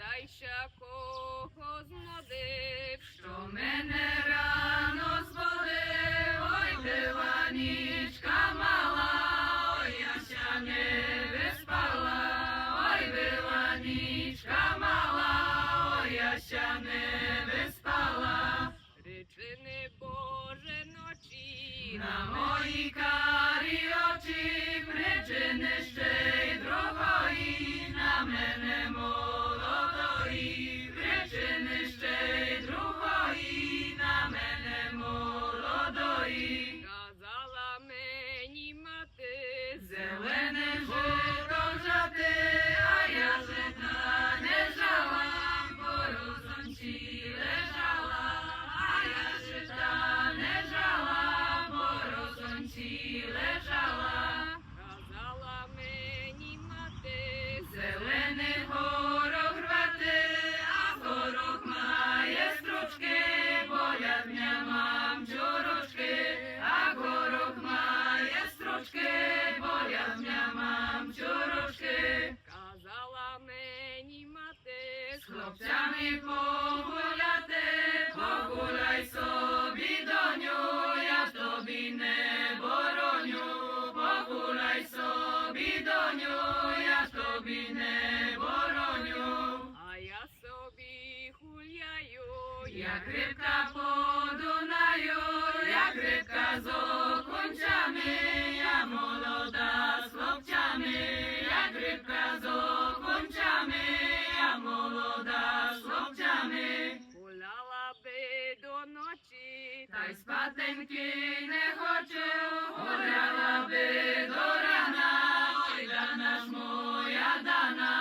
Гадайся, кого знудив, Що мене рано збудив, ой, била нічка мала, ой, я ся не виспала, ой, била нічка мала, ой, я ся не виспала. причини Боже ночі, На мої карі очі причини хлопцями погуляти, погуляй собі, доню, я тобі не бороню, погуляй собі, доню, я тобі не бороню. а я собі гуляю, Як рибка по Дунаю, як рибка з ночі, Та й спатеньки не хочу, гуляла би до рана, ой, дана ж моя дана,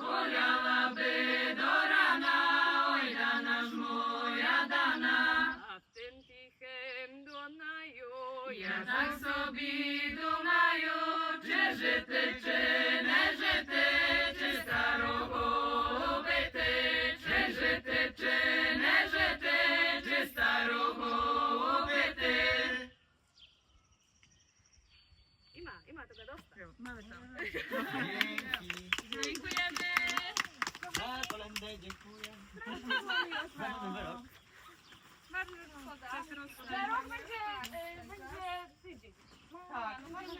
гуляла би до рана, ой, дана ж моя дана. а тим тихим донаю, Я так собі думаю, чи жити, Ima, Dziękujemy. Za kolędę dziękuję. Bardzo szkoda. Za będzie, e, będzie tydzień. Tak, no może.